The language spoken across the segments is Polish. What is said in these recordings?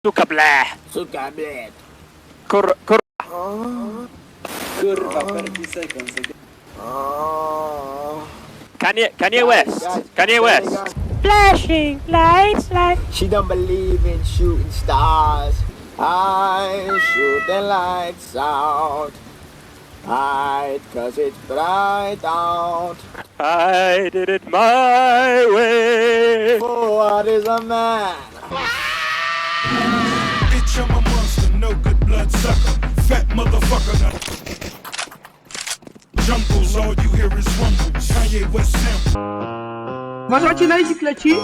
Suka ble. Suka bled. Kur, kur... Oh. Kurwa, per seconds. Oh. Kanye, Kanye West. Kanye West. Flashing lights like She don't believe in shooting stars. I shoot the lights out. Hide, cause it's bright out. I did it my way. For what is a man? Blood sucker. Fat motherfucker. Now. Jungles, all you hear is rumbles. Kanye West sample. Uważajcie, Najdzik leci.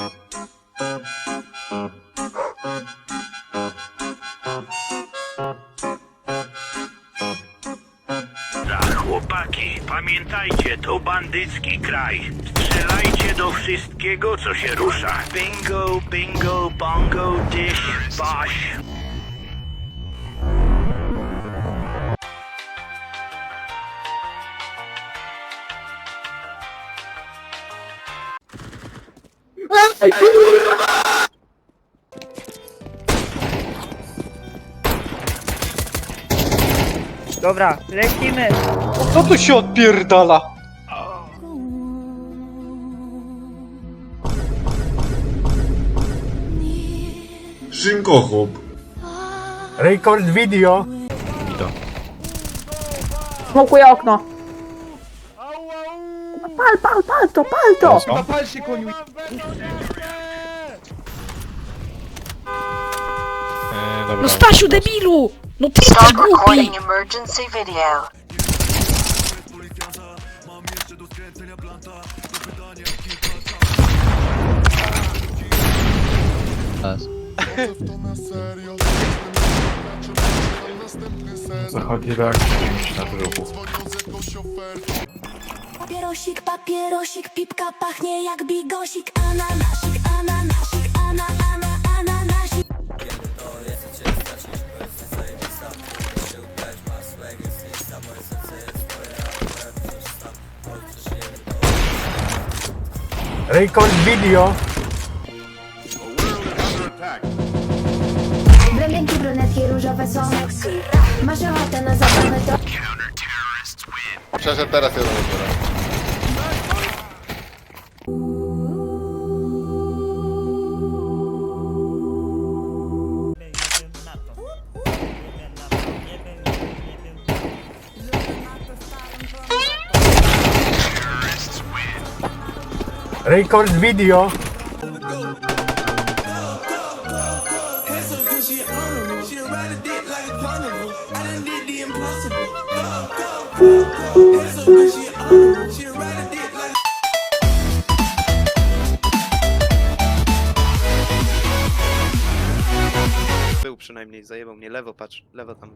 Chłopaki, pamiętajcie, to bandycki kraj. Strzelajcie do wszystkiego, co się rusza. Bingo, bingo, bongo, dish, bosh. Dobra, lecimy. Co tu się odpierdala? Szynkochop. Record video. Smokuję okno. Pal, pal, pal to, pal to! Pal się koniu. No Stasiu, debilu! No ty jesteś Start głupi! recording emergency video. Zachodzi reakcja na druhu. Papierosik, papierosik, pipka pachnie jak bigosik Ananasik, ananasik, ana, ana, ananasik Record video. Blondynki, brunetki, różowe są Masz ochotę na zabawę to Przeszedł teraz jeden utwór. Record video. Był przynajmniej, zajebał mnie lewo, patrz, lewo tam.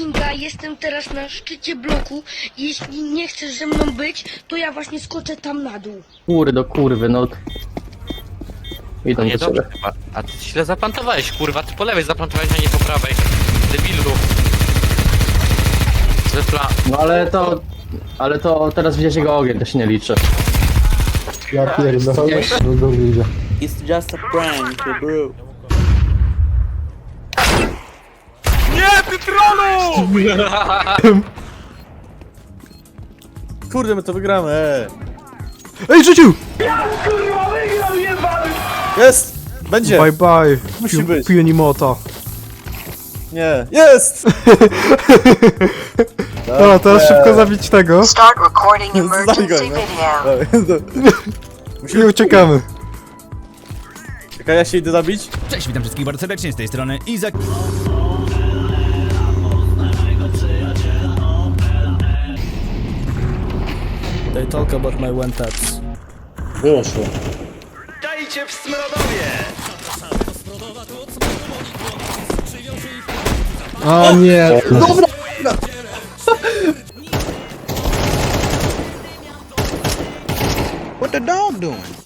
Kinga, jestem teraz na szczycie bloku. Jeśli nie chcesz ze mną być, to ja właśnie skoczę tam na dół. Kury do kurwy, no. Idą Nie do ciebie. dobrze chyba. A ty źle zaplantowałeś, kurwa. Ty po lewej zaplantowałeś, a nie po prawej. Debilu. Zły plan. No ale to... Ale to teraz widziałeś jego ogień, to się nie liczy. Ja pierdolę. No do widzę. It's just a prank, bro. Kurde, my to wygramy. Ej, rzucił! Jest! Będzie! Bye bye, Musi być. Mota. Nie. Jest! Dobra, teraz szybko zabić tego Start recording emergency Zajgaj, video. i uciekamy. Czekaj, ja się idę zabić. Cześć, witam wszystkich bardzo serdecznie z tej strony Izak. They talk about my one taps. Dajcie w Smrodowie! A nie! What the dog doing?